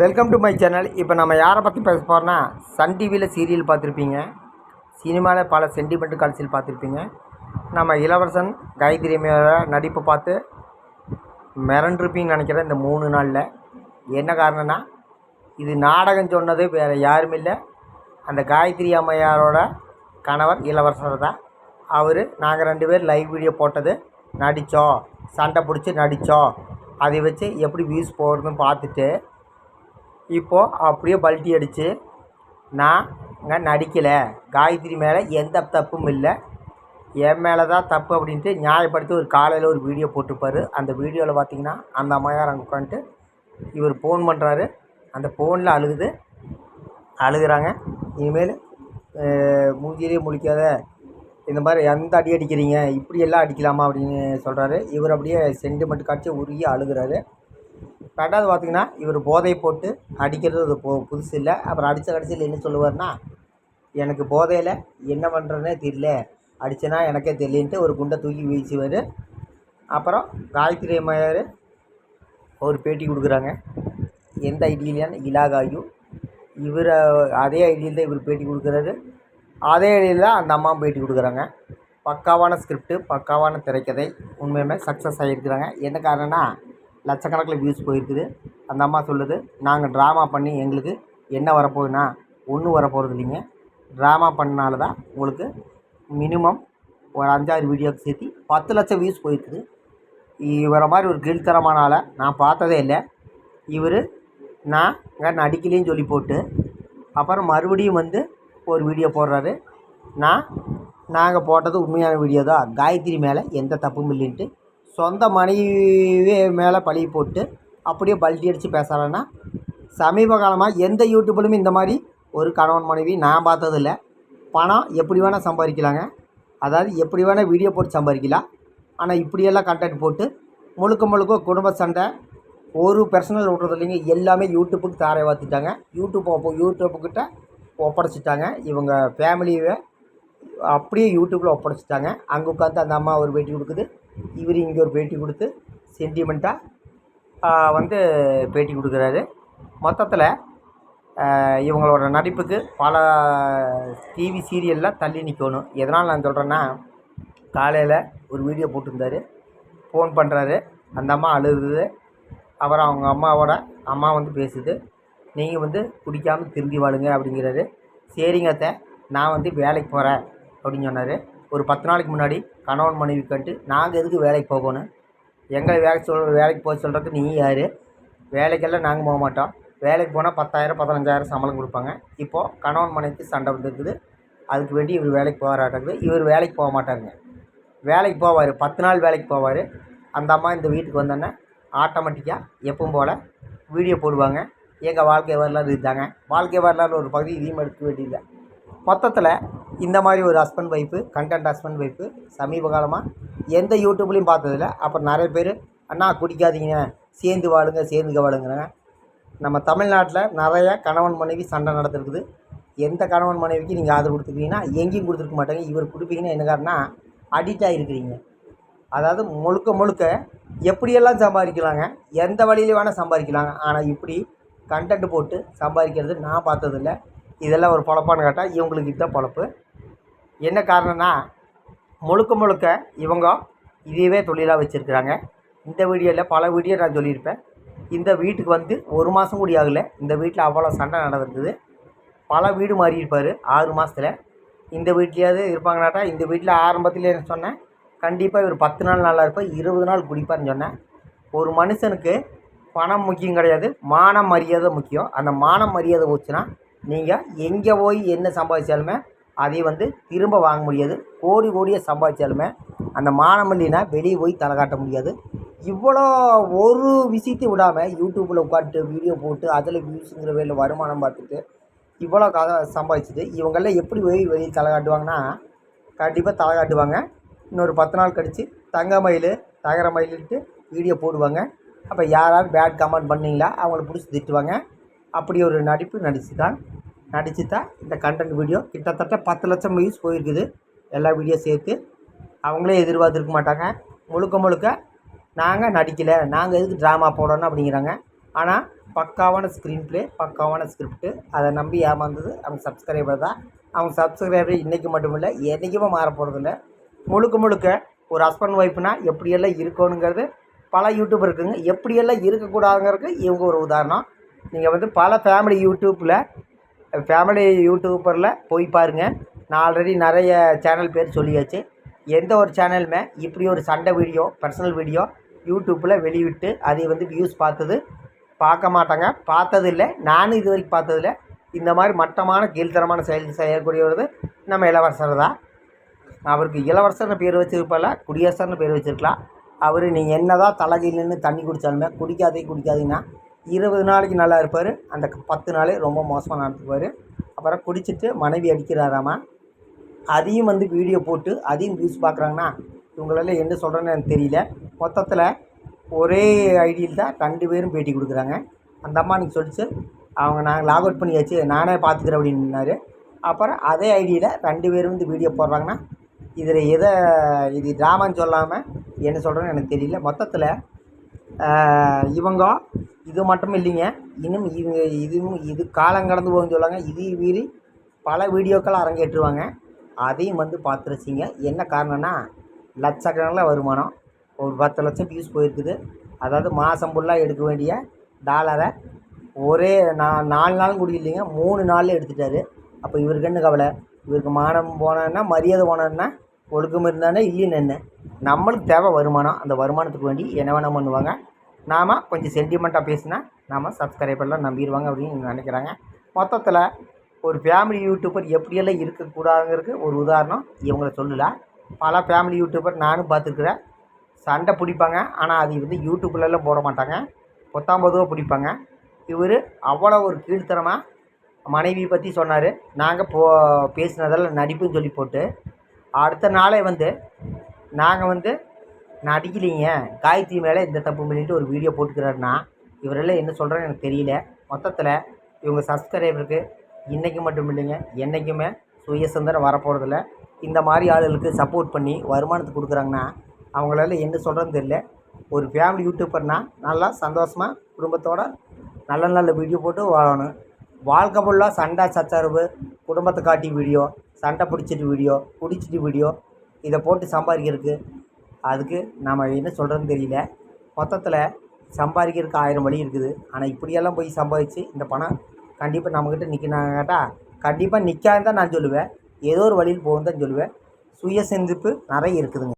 Welcome to my channel இப்போ நம்ம யாரை பற்றி பேச போகிறோன்னா சன் டிவியில் சீரியல் பார்த்துருப்பீங்க. சினிமாவில் பல சென்டிமெண்ட் காட்சியில் பார்த்துருப்பீங்க. நம்ம இளவரசன் காயத்ரி நடிப்பை பார்த்து மிரண்டிருப்பீங்கன்னு நினைக்கிறேன் இந்த மூணு நாளில். என்ன காரணம்னா இது நாடகம் சொன்னது வேறு யாரும் இல்லை. அந்த காயத்ரி அம்மையாரோட கணவர் இளவரசர் தான். அவர் நாங்கள் ரெண்டு பேர் லைவ் வீடியோ போட்டது. நடித்தோம் சண்டை பிடிச்சி நடித்தோம் அதை வச்சு எப்படி வியூஸ் போகிறதுன்னு பார்த்துட்டு இப்போது அப்படியே பல்ட்டி அடித்து நான் இங்கே நடிக்கலை. காயத்ரி மேலே எந்த தப்பும் இல்லை. என் மேலே தான் தப்பு அப்படின்ட்டு நியாயப்படுத்தி ஒரு காலையில் ஒரு வீடியோ போட்டிருப்பாரு. அந்த வீடியோவில் பார்த்தீங்கன்னா அந்த அம்மையார் அங்கே உட்காந்துட்டு இவர் ஃபோன் பண்ணுறாரு அந்த ஃபோனில் அழுகுது. அழுகிறாங்க. இனிமேல் மூஞ்சிலே முழிக்காத இந்த மாதிரி எந்த அடி அடிக்கிறீங்க? இப்படியெல்லாம் அடிக்கலாமா அப்படின்னு சொல்கிறாரு இவர் அப்படியே சென்டிமெண்ட் காட்சி உருகி அழுகிறாரு. ரெண்டாவது பார்த்திங்கன்னா இவர் போதை போட்டு அடிக்கிறது அது போ புதுசு இல்லை. அப்புறம் அடித்த கடைசியில் என்ன சொல்லுவார்னா எனக்கு போதையில் என்ன பண்ணுறதுனே தெரியல. அடித்தனா எனக்கே தெரியலன்ட்டு ஒரு குண்டை தூக்கி வீசுவார். அப்புறம் காயத்ரி அம்மையார் ஒரு பேட்டி கொடுக்குறாங்க. எந்த ஐடியிலான இலாகாயு. இவர் அதே ஐடியில் தான் இவர் பேட்டி கொடுக்குறாரு. அதே ஐடியில் தான் அந்த அம்மா பேட்டி கொடுக்குறாங்க. பக்காவான ஸ்கிரிப்டு பக்காவான திரைக்கதை உண்மையுமே சக்ஸஸ் ஆகியிருக்கிறாங்க. என்ன காரணம்னா லட்சக்கணக்கில் வியூஸ் போயிருக்குது. அந்த அம்மா சொல்லுது நாங்கள் ட்ராமா பண்ணி எங்களுக்கு என்ன வரப்போகுதுன்னா ஒன்றும் வரப்போகிறது இல்லைங்க. ட்ராமா பண்ணனால தான் உங்களுக்கு மினிமம் ஒரு அஞ்சாறு வீடியோக்கு சேர்த்து பத்து லட்சம் வியூஸ் போயிருக்குது. இவரை மாதிரி ஒரு கீழ்த்தரமான ஆளை நான் பார்த்ததே இல்லை. இவர் நான் இங்கே நடிக்கலைன்னு சொல்லி போட்டு அப்புறம் மறுபடியும் வந்து ஒரு வீடியோ போடுறாரு. நான் நாங்கள் போட்டது உண்மையான வீடியோ தான். காயத்ரி மேலே எந்த தப்பும் இல்லைன்ட்டு சொந்த மனைவி மேலே பழி போட்டு அப்படியே பல்ட்டி அடித்து பேசுகிறான்னா சமீப காலமாக எந்த யூடியூப்லையும் இந்த மாதிரி ஒரு கணவன் மனைவி நான் பார்த்ததில்ல. பணம் எப்படி வேணால் சம்பாதிக்கலாங்க. அதாவது எப்படி வேணால் வீடியோ போட்டு சம்பாதிக்கலாம். ஆனால் இப்படியெல்லாம் கண்டென்ட் போட்டு முழுக்க முழுக்க குடும்ப சண்டை ஒரு பர்சனல் விட்றது இல்லைங்க. எல்லாமே யூடியூப்புக்கு தாரை வாத்திட்டாங்க. யூடியூப் அப்போ யூடியூப்புக்கிட்ட ஒப்படைச்சிட்டாங்க. இவங்க ஃபேமிலியை அப்படியே யூடியூப்பில் ஒப்படைச்சிட்டாங்க. அங்கே உட்காந்து அந்த அம்மா ஒரு பேட்டி கொடுக்குது. இவர் இங்கே ஒரு பேட்டி கொடுத்து சென்டிமெண்ட்டாக வந்து பேட்டி கொடுக்குறாரு. மொத்தத்தில் இவங்களோட நடிப்புக்கு பல டிவி சீரியலில் தள்ளி நிற்கணும் எதனால் நான் சொல்கிறேன்னா காலையில் ஒரு வீடியோ போட்டிருந்தார். ஃபோன் பண்ணுறாரு அந்த அம்மா அழுகுது. அப்புறம் அவங்க அம்மாவோட அம்மா வந்து பேசுது. நீங்கள் வந்து குடிக்காமல் திருந்தி வாழுங்க அப்படிங்கிறாரு. சரிங்க அத்தை. நான் வந்து வேலைக்கு போகிறேன் அப்படின்னு சொன்னார். ஒரு பத்து நாளைக்கு முன்னாடி கணவன் மனைவி கண்டு நாங்கள் எதுக்கு வேலைக்கு போகணும் எங்களை வேலைக்கு சொல் வேலைக்கு போக சொல்கிறதுக்கு நீ யார்? வேலைக்கெல்லாம் நாங்கள் போக மாட்டோம். வேலைக்கு போனால் பத்தாயிரம் பதினஞ்சாயிரம் சம்பளம் கொடுப்பாங்க. இப்போது கணவன் மனைவிக்கு சண்டை வந்துருக்குது. அதுக்கு வேண்டி இவர் வேலைக்கு போகிறாட்டது இவர் வேலைக்கு போக மாட்டாருங்க. வேலைக்கு போவார் பத்து நாள் வேலைக்கு போவார். அந்த அம்மா இந்த வீட்டுக்கு வந்தோன்னே ஆட்டோமேட்டிக்காக எப்பவும் போல் வீடியோ போடுவாங்க. எங்கள் வாழ்க்கை வரலாறு இதுதாங்க. வாழ்க்கை வரலாறு ஒரு பகுதி இதையும் எடுக்க வேண்டியதில்லை மொத்தத்தில் இந்த மாதிரி ஒரு husband wife content husband wife சமீப காலமாக எந்த யூடியூப்லேயும் பார்த்ததில்ல. அப்புறம் நிறைய பேர் அண்ணா குடிக்காதீங்க. சேர்ந்து வாழுங்க சேர்ந்துக்க வாழுங்கிறாங்க. நம்ம தமிழ்நாட்டில் நிறைய கணவன் மனைவி சண்டை நடந்திருக்குது. எந்த கணவன் மனைவிக்கு நீங்கள் ஆதரவு கொடுத்துருக்கீங்கன்னா எங்கேயும் கொடுத்துருக்க மாட்டாங்க. இவர் கொடுப்பீங்கன்னா என்ன காரணம் அடிக்ட் ஆகிருக்கிறீங்க அதாவது முழுக்க முழுக்க எப்படியெல்லாம் சம்பாதிக்கலாங்க எந்த வழியில வேணால் சம்பாதிக்கலாங்க. ஆனால் இப்படி கண்டென்ட் போட்டு சம்பாதிக்கிறது நான் பார்த்ததில்ல. இதெல்லாம் ஒரு பொழப்பான்னு கேட்டால் இவங்களுக்கு இதுதான் பொழப்பு. என்ன காரணம்னா முழுக்க முழுக்க இவங்க இதையவே தொழிலாக வச்சுருக்குறாங்க. இந்த வீடியோவில் பல வீடியோ நான் சொல்லியிருப்பேன். இந்த வீட்டுக்கு வந்து ஒரு மாதம் கூட ஆகலை. இந்த வீட்டில் அவ்வளோ சண்டை நடந்திருக்குது பல வீடு மாறி இருப்பார் ஆறு மாதத்தில் இந்த வீட்லேயாவது இருப்பாங்கனாட்டா இந்த வீட்டில் ஆரம்பத்தில் என்ன சொன்னேன். கண்டிப்பாக இவர் பத்து நாள் நல்லா இருப்பார் இருபது நாள் குடிப்பார்னு சொன்னேன். ஒரு மனுஷனுக்கு பணம் முக்கியம் கிடையாது மான மரியாதை முக்கியம். அந்த மான மரியாதை போச்சுன்னா நீங்கள் எங்கே போய் என்ன சம்பாதிச்சாலுமே அதை வந்து திரும்ப வாங்க முடியாது. கோடி கோடியை சம்பாதிச்சாலுமே அந்த மானம் இல்லைன்னா வெளியே போய் தலை காட்ட முடியாது. இவ்வளோ ஒரு விஷயத்தை விடாமல் யூடியூப்பில் உட்காந்துட்டு வீடியோ போட்டு அதில் வியூஸுங்கிற வேலையில் வருமானம் பார்த்துட்டு இவ்வளோ கதை சம்பாதிச்சிட்டு இவங்கெல்லாம் எப்படி போய் வெளியே தலை காட்டுவாங்கன்னா கண்டிப்பாக தலை காட்டுவாங்க. இன்னொரு பத்து நாள் கழித்து தங்க மயில் தகர மயிலிட்டு வீடியோ போடுவாங்க. அப்போ யாராவது பேட் கமெண்ட் பண்ணிங்களா அவங்கள பிடிச்சி திட்டுவாங்க. அப்படி ஒரு நடிப்பு நடிச்சு தான் நடித்து தான் இந்த கண்டென்ட் வீடியோ கிட்டத்தட்ட பத்து லட்சம் வியூஸ் போயிருக்குது. எல்லா வீடியோ சேர்த்து. அவங்களே எதிர்பார்த்துருக்க மாட்டாங்க. முழுக்க முழுக்க நாங்கள் நடிக்கலை. நாங்கள் எதுக்கு ட்ராமா போடணும் அப்படிங்கிறாங்க. ஆனால் பக்காவான ஸ்க்ரீன் ப்ளே பக்காவான ஸ்கிரிப்ட்டு அதை நம்பி ஏமாந்தது அவங்க சப்ஸ்கிரைபர் தான். அவங்க சப்ஸ்கிரைபர் இன்றைக்கி மட்டும் இல்லை என்றைக்குமே மாற போகிறதில்ல முழுக்க முழுக்க ஒரு ஹஸ்பண்ட் ஒய்ஃப்னா எப்படியெல்லாம் இருக்கணுங்கிறது பல யூடியூப் இருக்குங்க. எப்படியெல்லாம் இருக்கக்கூடாதுங்கிறதுக்கு இவங்க ஒரு உதாரணம். நீங்கள் வந்து பல ஃபேமிலி யூடியூப்பில் ஃபேமிலி யூடியூப்பரில் போய் பாருங்கள் நான் ஆல்ரெடி நிறைய சேனல் பேர் சொல்லியாச்சு. எந்த ஒரு சேனலுமே இப்படி ஒரு சண்டை வீடியோ பர்சனல் வீடியோ யூடியூப்பில் வெளியிட்டு அதை வந்து வியூஸ் பார்த்தது பார்க்க மாட்டாங்க. பார்த்ததில்ல. நானும் இது வரைக்கும் பார்த்ததில்ல. இந்த மாதிரி மட்டமான கீழ்த்தரமான செயல் செய்யக்கூடியவர் நம்ம இளவரசர் தான். அவருக்கு இளவரசர்னு பேர் வச்சிருப்பால குடியரசர்னு பேர் வச்சிருக்கலாம். அவர் நீங்கள் என்ன தான் தலைகையில் நின்று தண்ணி குடித்தாலுமே குடிக்காதே குடிக்காதீங்கன்னா இருபது நாளைக்கு நல்லா இருப்பார். அந்த பத்து நாளே ரொம்ப மோசமாக நடத்துவார் அப்புறம் குடிச்சிட்டு மனைவி அடிக்கிறாராமா? அதையும் வந்து வீடியோ போட்டு அதையும் வியூஸ் பார்க்குறாங்கன்னா இவங்களெல்லாம் என்ன சொல்கிறேன்னு எனக்கு தெரியல. மொத்தத்தில் ஒரே ஐடியில் தான் ரெண்டு பேரும் பேட்டி கொடுக்குறாங்க. அந்த அம்மா நீங்கள் சொல்லிச்சு அவங்க நாங்கள் லாக் அவுட் பண்ணியாச்சு நானே பார்த்துக்கிறேன் அப்படின்னாரு. அப்புறம் அதே ஐடியில் ரெண்டு பேரும் வந்து வீடியோ போடுறாங்கன்னா இதில் எதை இது ட்ராமான்னு சொல்லாமல் என்ன சொல்கிறேன்னு எனக்கு தெரியல. மொத்தத்தில் இவங்க இது மட்டும் இல்லைங்க. இன்னும் இது இதுவும் இது காலம் கடந்து போகும்னு சொல்லுவாங்க. இதையும் மீறி பல வீடியோக்கள் அரங்கேற்றுவாங்க. அதையும் வந்து பார்த்து ரசிங்க என்ன காரணம்னா லட்சக்கணக்கில் வருமானம். ஒரு பத்து லட்சம் வியூஸ் போயிருக்குது. அதாவது மாதம் ஃபுல்லாக எடுக்க வேண்டிய டாலரை ஒரே நா நாலு நாளும் கூட இல்லைங்க. மூணு நாளில் எடுத்துட்டாரு. அப்போ இவருக்கு என்ன கவலை? இவருக்கு மானம் போனன்னா மரியாதை போனோன்னா ஒழுக்கம் இருந்தானே இல்லைன்னு என்ன? நம்மளுக்கு தேவை வருமானம். அந்த வருமானத்துக்கு வேண்டி என்ன வேணால் பண்ணுவாங்க. நாம் கொஞ்சம் சென்டிமெண்ட்டாக பேசினா நாம் சப்ஸ்கிரைபர்லாம் நம்பிடுவாங்க அப்படின்னு நினைக்கிறாங்க. மொத்தத்தில் ஒரு ஃபேமிலி யூடியூபர் எப்படியெல்லாம் இருக்கக்கூடாதுங்கிறதுக்கு ஒரு உதாரணம் இவங்கள சொல்லலாம் பல ஃபேமிலி யூடியூபர் நானும் பார்த்துருக்குறேன். சண்டை பிடிப்பாங்க. ஆனால் அது வந்து யூடியூப்லலாம் போட மாட்டாங்க. பத்தாம்பதுவாக பிடிப்பாங்க. இவர் அவ்வளோ ஒரு கீழ்த்தரமாக மனைவி பற்றி சொன்னார். நாங்கள் போ பேசினதெல்லாம் நடிப்புன்னு சொல்லி போட்டு அடுத்த நாளே வந்து நாங்கள் வந்து நான் அடிக்கலைங்க. காயத்ரி மேலே இந்த தப்பு பண்ணிட்டு ஒரு வீடியோ போட்டுக்கிறாருன்னா இவரெல்லாம் என்ன சொல்கிறேன்னு எனக்கு தெரியல. மொத்தத்தில் இவங்க சப்ஸ்கிரைபருக்கு இன்றைக்கி மட்டும் இல்லைங்க என்றைக்குமே சுயசந்தரம் வரப்போகிறதில்ல இந்த மாதிரி ஆளுகளுக்கு சப்போர்ட் பண்ணி வருமானத்துக்கு கொடுக்குறாங்கன்னா அவங்களால என்ன சொல்கிறதுன்னு தெரியல. ஒரு ஃபேமிலி யூடியூப்பர்னால் நல்லா சந்தோஷமாக குடும்பத்தோட நல்ல நல்ல வீடியோ போட்டு வாழணும். வாழ்க்கை ஃபுல்லாக சண்டை சச்சரவு குடும்பத்தை காட்டி வீடியோ சண்டை பிடிச்சிட்டு வீடியோ குடிச்சிட்டு வீடியோ இதை போட்டு சம்பாதிக்கிறதுக்கு அதுக்கு நம்ம என்ன சொல்கிறதுன்னு தெரியல. மொத்தத்தில் சம்பாதிக்கிறதுக்கு ஆயிரம் வழி இருக்குது. ஆனால் இப்படியெல்லாம் போய் சம்பாதிச்சு இந்த பணம் கண்டிப்பாக நம்மக்கிட்ட நிற்கணும் கேட்டால் கண்டிப்பாக நிற்காதுன்னு தான் நான் சொல்லுவேன். ஏதோ ஒரு வழியில் போகும் தான் சொல்லுவேன். சுய சிந்திப்பு நிறைய இருக்குதுங்க.